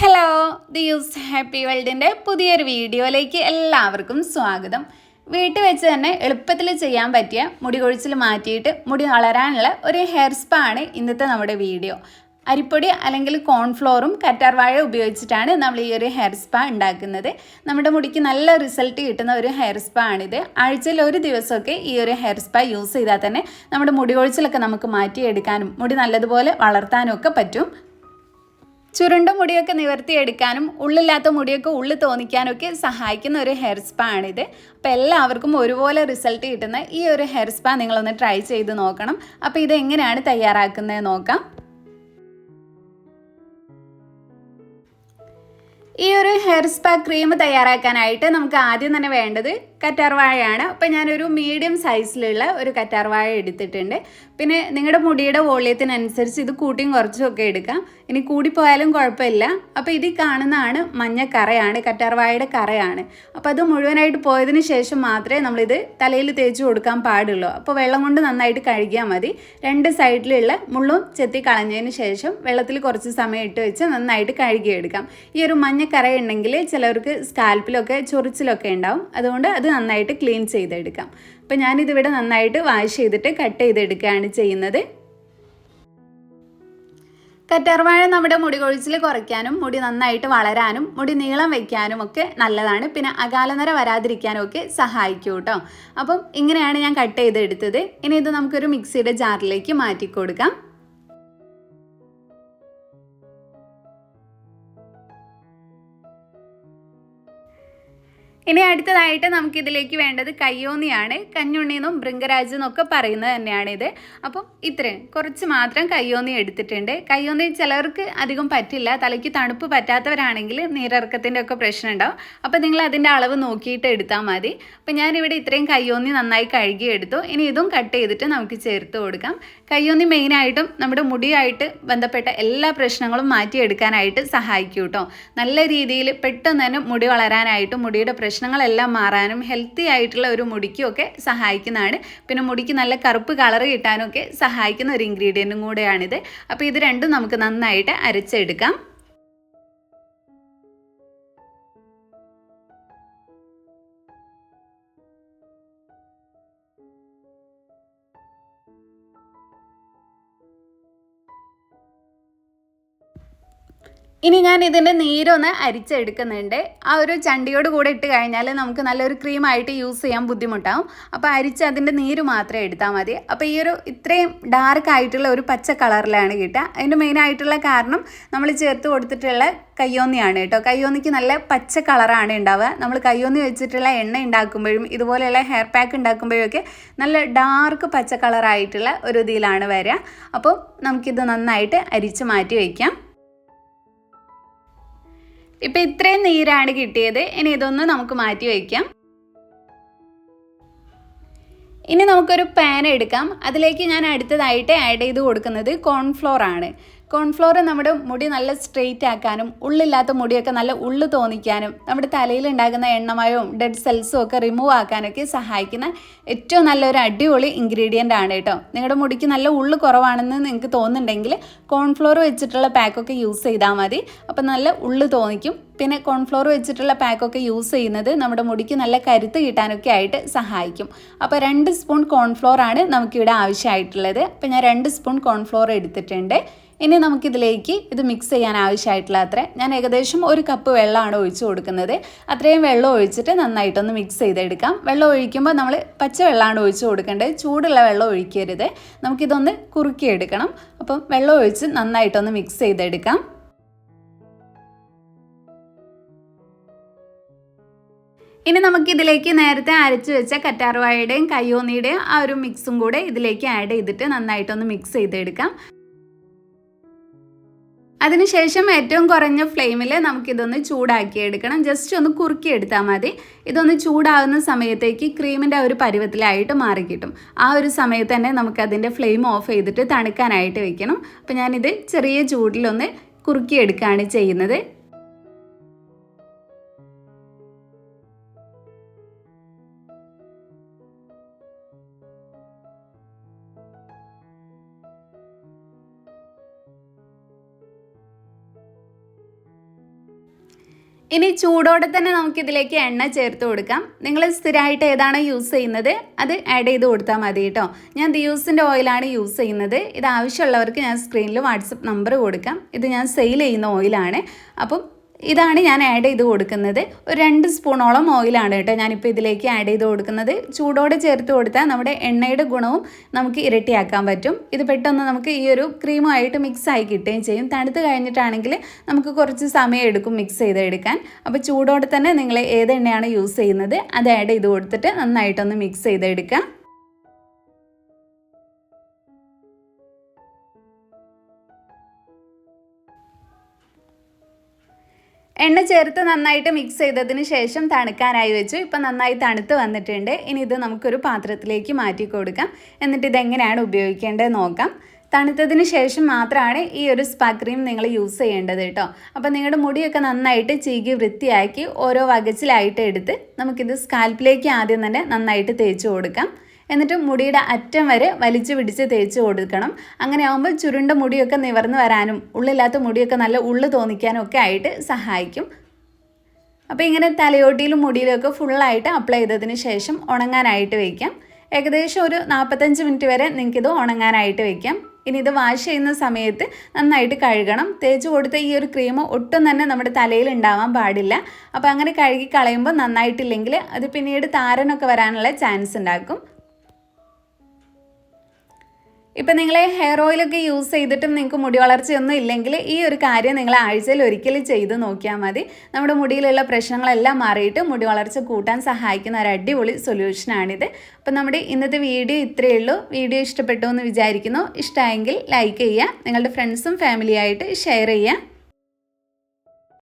Hello the use happy വേൾഡിന്റെ പുതിയൊരു വീഡിയോയിലേക്ക് എല്ലാവർക്കും സ്വാഗതം. വീട്ടിൽ വെച്ച് തന്നെ എളുപ്പത്തിൽ ചെയ്യാൻ പറ്റിയ മുടി കൊഴിച്ചിൽ മാറ്റിയിട്ട് മുടി വളരാനുള്ള ഒരു ഹെയർ സ്പാ ആണ് ഇന്നത്തെ നമ്മുടെ വീഡിയോ. അരിപ്പൊടി അല്ലെങ്കിൽ കോൺഫ്ലോറും കറ്റാർവാഴ ഉപയോഗിച്ചിട്ടാണ് നമ്മൾ ഈ ഒരു ഹെയർ സ്പാ ഉണ്ടാക്കുന്നത്. നമ്മുടെ മുടിക്ക് നല്ല റിസൾട്ട് കിട്ടുന്ന ഒരു ഹെയർ സ്പാ ആണിത്. ആഴ്ചയിൽ ഒരു ദിവസമൊക്കെ ഈ ഒരു ഹെയർ സ്പാ യൂസ് ചെയ്താൽ തന്നെ നമ്മുടെ മുടി കൊഴിച്ചിലൊക്കെ നമുക്ക് മാറ്റിയെടുക്കാനും മുടി നല്ലതുപോലെ വളർത്താനും ഒക്കെ പറ്റും. ചുരുണ്ട മുടിയൊക്കെ നിവർത്തിയെടുക്കാനും ഉള്ളില്ലാത്ത മുടിയൊക്കെ ഉള്ളിൽ തോന്നിക്കാനൊക്കെ സഹായിക്കുന്ന ഒരു ഹെയർ സ്പാ ആണിത്. അപ്പോൾ എല്ലാവർക്കും ഒരുപോലെ റിസൾട്ട് കിട്ടുന്ന ഈ ഒരു ഹെയർ സ്പാ നിങ്ങളൊന്ന് ട്രൈ ചെയ്ത് നോക്കണം. അപ്പോൾ ഇത് എങ്ങനെയാണ് തയ്യാറാക്കുന്നത് നോക്കാം. ഈ ഒരു ഹെയർ സ്പാ ക്രീം തയ്യാറാക്കാനായിട്ട് നമുക്ക് ആദ്യം തന്നെ വേണ്ടത് കറ്റാർവാഴയാണ് അപ്പോൾ ഞാനൊരു മീഡിയം സൈസിലുള്ള ഒരു കറ്റാർവാഴ എടുത്തിട്ടുണ്ട്. പിന്നെ നിങ്ങളുടെ മുടിയുടെ വോള്യത്തിനനുസരിച്ച് ഇത് കൂട്ടിയും കുറച്ചും ഒക്കെ എടുക്കാം. ഇനി കൂടിപ്പോയാലും കുഴപ്പമില്ല. അപ്പോൾ ഇത് കാണുന്നതാണ് മഞ്ഞ കറയാണ് കറ്റാർവാഴയുടെ കറയാണ്. അപ്പോൾ അത് മുഴുവനായിട്ട് പോയതിന് ശേഷം മാത്രമേ നമ്മളിത് തലയിൽ തേച്ച് കൊടുക്കാൻ പാടുള്ളൂ. അപ്പോൾ വെള്ളം കൊണ്ട് നന്നായിട്ട് കഴുകിയാൽ മതി. രണ്ട് സൈഡിലുള്ള മുള്ളും ചെത്തി കളഞ്ഞതിന് ശേഷം വെള്ളത്തിൽ കുറച്ച് സമയം ഇട്ട് വെച്ച് നന്നായിട്ട് കഴുകിയെടുക്കാം. ഈ ഒരു മഞ്ഞ കറയുണ്ടെങ്കിൽ ചിലർക്ക് സ്കാൽപ്പിലൊക്കെ ചൊറിച്ചിലൊക്കെ ഉണ്ടാവും. അതുകൊണ്ട് അത് നന്നായിട്ട് ക്ലീൻ ചെയ്തെടുക്കാം. അപ്പോൾ ഞാനിതിവിടെ നന്നായിട്ട് വാഷ് ചെയ്തിട്ട് കട്ട് ചെയ്തെടുക്കുകയാണ് ചെയ്യുന്നത്. കറ്റാർവാഴ നമ്മുടെ മുടി കൊഴിച്ചിൽ കുറയ്ക്കാനും മുടി നന്നായിട്ട് വളരാനും മുടി നീളം വയ്ക്കാനും ഒക്കെ നല്ലതാണ്. പിന്നെ അകാലനര വരാതിരിക്കാനും ഒക്കെ സഹായിക്കും കേട്ടോ. അപ്പം ഇങ്ങനെയാണ് ഞാൻ കട്ട് ചെയ്തെടുത്തത്. ഇനി ഇത് നമുക്കൊരു മിക്സിയുടെ ജാറിലേക്ക് മാറ്റി കൊടുക്കാം ഇനി അടുത്തതായിട്ട് നമുക്കിതിലേക്ക് വേണ്ടത് കയ്യോന്നിയാണ്. കഞ്ഞുണ്ണി എന്നും ഭൃംഗരാജ് എന്നൊക്കെ പറയുന്നത് ഇത് അപ്പം ഇത്രയും. കുറച്ച് മാത്രം കയ്യോന്നി എടുത്തിട്ടുണ്ട്. കയ്യോന്നി ചിലർക്ക് അധികം പറ്റില്ല. തലയ്ക്ക് തണുപ്പ് പറ്റാത്തവരാണെങ്കിൽ നീരിറക്കത്തിന്റെ ഒക്കെ പ്രശ്നം ഉണ്ടാവും അപ്പം നിങ്ങൾ അതിന്റെ അളവ് നോക്കിയിട്ട് എടുത്താൽ മതി. അപ്പം ഞാനിവിടെ ഇത്രയും കയ്യോന്നി നന്നായി കഴുകി എടുത്തു. ഇനി ഇതും കട്ട് ചെയ്തിട്ട് നമുക്ക് ചേർത്ത് കൊടുക്കാം. കയ്യോന്നി മെയിനായിട്ടും നമ്മുടെ മുടിയായിട്ട് ബന്ധപ്പെട്ട എല്ലാ പ്രശ്നങ്ങളും മാറ്റിയെടുക്കാനായിട്ട് സഹായിക്കും കേട്ടോ. നല്ല രീതിയിൽ പെട്ടെന്ന് തന്നെ മുടി വളരാനായിട്ടും മുടിയുടെ പ്രശ്നങ്ങളെല്ലാം മാറാനും ഹെൽത്തി ആയിട്ടുള്ള ഒരു മുടിക്കും ഒക്കെ സഹായിക്കുന്നതാണ്. പിന്നെ മുടിക്ക് നല്ല കറുപ്പ് കളർ കിട്ടാനും ഒക്കെ സഹായിക്കുന്ന ഒരു ഇൻഗ്രീഡിയന്റും കൂടെയാണിത്. അപ്പോൾ ഇത് രണ്ടും നമുക്ക് നന്നായിട്ട് അരച്ചെടുക്കാം. ഇനി ഞാൻ ഇതിന്റെ നീരൊന്ന് അരിച്ചെടുക്കുന്നുണ്ട്. ആ ഒരു ചണ്ടിയോട് കൂടെ ഇട്ട് കഴിഞ്ഞാൽ നമുക്ക് നല്ലൊരു ക്രീമായിട്ട് യൂസ് ചെയ്യാൻ ബുദ്ധിമുട്ടാവും. അപ്പോൾ അരിച്ച് അതിന്റെ നീര് മാത്രമേ എടുത്താൽ മതി. അപ്പോൾ ഈ ഒരു ഇത്രയും ഡാർക്ക് ആയിട്ടുള്ള ഒരു പച്ച കളറിലാണ് കിട്ടുക. അതിന്റെ മെയിനായിട്ടുള്ള കാരണം നമ്മൾ ചേർത്ത് കൊടുത്തിട്ടുള്ള കയ്യോന്നിയാണ് കേട്ടോ. കയ്യോന്നിക്ക് നല്ല പച്ച കളറാണ് ഉണ്ടാവുക. നമ്മൾ കയ്യോന്നി വെച്ചിട്ടുള്ള എണ്ണ ഉണ്ടാക്കുമ്പോഴും ഇതുപോലെയുള്ള ഹെയർ പാക്ക് ഉണ്ടാക്കുമ്പോഴൊക്കെ നല്ല ഡാർക്ക് പച്ച കളറായിട്ടുള്ള ഒരു ഇതിലാണ് വരിക. അപ്പോൾ നമുക്കിത് നന്നായിട്ട് അരിച്ച് മാറ്റി വയ്ക്കാം ഇപ്പം ഇത്രയും നീരാണ് കിട്ടിയത്. ഇനി ഇതൊന്ന് നമുക്ക് മാറ്റി വയ്ക്കാം. ഇനി നമുക്കൊരു പാൻ എടുക്കാം. അതിലേക്ക് ഞാൻ അടുത്തതായിട്ട് ആഡ് ചെയ്ത് കൊടുക്കുന്നത് കോൺഫ്ലോർ ആണ്. കോൺഫ്ലോർ നമ്മുടെ മുടി നല്ല സ്ട്രെയിറ്റ് ആക്കാനും ഉള്ളില്ലാത്ത മുടിയൊക്കെ നല്ല ഉള്ളു തോന്നിക്കാനും നമ്മുടെ തലയിൽ ഉണ്ടാകുന്ന എണ്ണമയവും ഡെഡ് സെൽസും ഒക്കെ റിമൂവ് ആക്കാനൊക്കെ സഹായിക്കുന്ന ഏറ്റവും നല്ലൊരു അടിപൊളി ഇൻഗ്രീഡിയന്റ് ആണ് കേട്ടോ. നിങ്ങളുടെ മുടിക്ക് നല്ല ഉള്ളു കുറവാണെന്ന് നിങ്ങൾക്ക് തോന്നുന്നുണ്ടെങ്കിൽ കോൺഫ്ലോർ വെച്ചിട്ടുള്ള പാക്കൊക്കെ യൂസ് ചെയ്താൽ മതി. അപ്പം നല്ല ഉള്ളു തോന്നിക്കും. പിന്നെ കോൺഫ്ലോർ വെച്ചിട്ടുള്ള പാക്കൊക്കെ യൂസ് ചെയ്യുന്നത് നമ്മുടെ മുടിക്ക് നല്ല കരുത്ത് കിട്ടാനൊക്കെ ആയിട്ട് സഹായിക്കും. അപ്പോൾ രണ്ട് സ്പൂൺ കോൺഫ്ലോർ ആണ് നമുക്കിവിടെ ആവശ്യമായിട്ടുള്ളത്. അപ്പോൾ ഞാൻ രണ്ട് സ്പൂൺ കോൺഫ്ലോർ എടുത്തിട്ടുണ്ട്. ഇനി നമുക്കിതിലേക്ക് ഇത് മിക്സ് ചെയ്യാൻ ആവശ്യമായിട്ടുള്ള അത്ര ഞാൻ ഏകദേശം ഒരു കപ്പ് വെള്ളമാണ് ഒഴിച്ചു കൊടുക്കുന്നത്. അത്രയും വെള്ളം ഒഴിച്ചിട്ട് നന്നായിട്ടൊന്ന് മിക്സ് ചെയ്തെടുക്കാം. വെള്ളം ഒഴിക്കുമ്പോൾ നമ്മൾ പച്ച വെള്ളമാണ് ഒഴിച്ചു കൊടുക്കേണ്ടത്. ചൂടുള്ള വെള്ളം ഒഴിക്കരുത്. നമുക്കിതൊന്ന് കുറുക്കിയെടുക്കണം. അപ്പം വെള്ളം ഒഴിച്ച് നന്നായിട്ടൊന്ന് മിക്സ് ചെയ്തെടുക്കാം. ഇനി നമുക്കിതിലേക്ക് നേരത്തെ അരച്ച് വെച്ച കറ്റാർവാഴയുടെയും കയ്യോന്നിയുടെയും ആ ഒരു മിക്സും കൂടെ ഇതിലേക്ക് ആഡ് ചെയ്തിട്ട് നന്നായിട്ടൊന്ന് മിക്സ് ചെയ്തെടുക്കാം. അതിനുശേഷം ഏറ്റവും കുറഞ്ഞ ഫ്ലെയിമിൽ നമുക്കിതൊന്ന് ചൂടാക്കി എടുക്കണം ജസ്റ്റ് ഒന്ന് കുറുക്കി എടുത്താൽ മതി. ഇതൊന്ന് ചൂടാകുന്ന സമയത്തേക്ക് ക്രീമിന്റെ ഒരു പരുവത്തിലായിട്ട് മാറിക്കിട്ടും ആ ഒരു സമയത്ത് തന്നെ നമുക്കതിന്റെ ഫ്ലെയിം ഓഫ് ചെയ്തിട്ട് തണുക്കാനായിട്ട് വെക്കണം. അപ്പോൾ ഞാനിത് ചെറിയ ചൂടിലൊന്ന് കുറുക്കി എടുക്കുകയാണ് ചെയ്യുന്നത്. ഇനി ചൂടോടെ തന്നെ നമുക്ക് ഇതിലേക്ക് എണ്ണ ചേർത്ത് കൊടുക്കാം. നിങ്ങൾ സ്ഥിരമായിട്ട് ഏതാണ് യൂസ് ചെയ്യുന്നത് അത് ആഡ് ചെയ്ത് കൊടുത്താൽ മതി കേട്ടോ ഞാൻ ദിയൂസിന്റെ ഓയിലാണ് യൂസ് ചെയ്യുന്നത്. ഇത് ആവശ്യമുള്ളവർക്ക് ഞാൻ സ്ക്രീനിൽ വാട്സപ്പ് നമ്പർ കൊടുക്കാം. ഇത് ഞാൻ സെയിൽ ചെയ്യുന്ന ഓയിലാണ് അപ്പം ഇതാണ് ഞാൻ ആഡ് ചെയ്ത് കൊടുക്കുന്നത്. ഒരു രണ്ട് സ്പൂണോളം ഓയിലാണ് കേട്ടോ ഞാനിപ്പോൾ ഇതിലേക്ക് ആഡ് ചെയ്ത് കൊടുക്കുന്നത്. ചൂടോടെ ചേർത്ത് കൊടുത്താൽ നമ്മുടെ എണ്ണയുടെ ഗുണവും നമുക്ക് ഇരട്ടിയാക്കാൻ പറ്റും. ഇത് പെട്ടെന്ന് നമുക്ക് ഈ ഒരു ക്രീമുമായിട്ട് മിക്സ് ആയി കിട്ടുകയും ചെയ്യും. തണുത്ത് കഴിഞ്ഞിട്ടാണെങ്കിൽ നമുക്ക് കുറച്ച് സമയം എടുക്കും മിക്സ് ചെയ്തെടുക്കാൻ. അപ്പോൾ ചൂടോടെ തന്നെ നിങ്ങൾ ഏത് എണ്ണയാണ് യൂസ് ചെയ്യുന്നത് അത് ആഡ് ചെയ്ത് കൊടുത്തിട്ട് നന്നായിട്ടൊന്ന് മിക്സ് ചെയ്തെടുക്കാം. എണ്ണ ചേർത്ത് നന്നായിട്ട് മിക്സ് ചെയ്തതിന് ശേഷം തണുക്കാനായി വെച്ചു. ഇപ്പം നന്നായി തണുത്ത് വന്നിട്ടുണ്ട്. ഇനി ഇത് നമുക്കൊരു പാത്രത്തിലേക്ക് മാറ്റി കൊടുക്കാം. എന്നിട്ട് ഇതെങ്ങനെയാണ് ഉപയോഗിക്കേണ്ടത് നോക്കാം. തണുത്തതിന് ശേഷം മാത്രമാണ് ഈ ഒരു സ്പാ ക്രീം നിങ്ങൾ യൂസ് ചെയ്യേണ്ടത് കേട്ടോ. അപ്പോൾ നിങ്ങളുടെ മുടിയൊക്കെ നന്നായിട്ട് ചീകി വൃത്തിയാക്കി ഓരോ വകച്ചിലായിട്ട് എടുത്ത് നമുക്കിത് സ്കാൽപ്പിലേക്ക് ആദ്യം തന്നെ നന്നായിട്ട് തേച്ച് കൊടുക്കാം. എന്നിട്ട് മുടിയുടെ അറ്റം വരെ വലിച്ചു പിടിച്ച് തേച്ച് കൊടുക്കണം. അങ്ങനെ ആകുമ്പോൾ ചുരുണ്ട മുടിയൊക്കെ നിവർന്ന് വരാനും ഉള്ളില്ലാത്ത മുടിയൊക്കെ നല്ല ഉള്ളു തോന്നിക്കാനും ഒക്കെ ആയിട്ട് സഹായിക്കും. അപ്പോൾ ഇങ്ങനെ തലയോട്ടിയിലും മുടിയിലൊക്കെ ഫുള്ളായിട്ട് അപ്ലൈ ചെയ്തതിന് ശേഷം ഉണങ്ങാനായിട്ട് വയ്ക്കാം ഏകദേശം ഒരു നാൽപ്പത്തഞ്ച് മിനിറ്റ് വരെ നിങ്ങൾക്കിത് ഉണങ്ങാനായിട്ട് വയ്ക്കാം ഇനി ഇത് വാഷ് ചെയ്യുന്ന സമയത്ത് നന്നായിട്ട് കഴുകണം. തേച്ച് കൊടുത്ത ഈ ഒരു ക്രീം ഒട്ടും തന്നെ നമ്മുടെ തലയിൽ ഉണ്ടാവാൻ പാടില്ല. അപ്പോൾ അങ്ങനെ കഴുകി കളയുമ്പോൾ നന്നായിട്ടില്ലെങ്കിൽ അത് പിന്നീട് താരനൊക്കെ വരാനുള്ള ചാൻസ് ഉണ്ടാക്കും. ഇപ്പം നിങ്ങൾ ഹെയർ ഓയിലൊക്കെ യൂസ് ചെയ്തിട്ടും നിങ്ങൾക്ക് മുടി വളർച്ചയൊന്നും ഇല്ലെങ്കിൽ ഈ ഒരു കാര്യം നിങ്ങൾ ആഴ്ചയിൽ ഒരിക്കലും ചെയ്ത് നോക്കിയാൽ മതി. നമ്മുടെ മുടിയിലുള്ള പ്രശ്നങ്ങളെല്ലാം മാറിയിട്ട് മുടി വളർച്ച കൂട്ടാൻ സഹായിക്കുന്ന ഒരു അടിപൊളി സൊല്യൂഷനാണിത് അപ്പം നമ്മുടെ ഇന്നത്തെ വീഡിയോ ഇത്രയേ ഉള്ളൂ. വീഡിയോ ഇഷ്ടപ്പെട്ടു എന്ന് വിചാരിക്കുന്നു. ഇഷ്ടമായെങ്കിൽ ലൈക്ക് ചെയ്യുക. നിങ്ങളുടെ ഫ്രണ്ട്സും ഫാമിലിയായിട്ട് ഷെയർ ചെയ്യുക.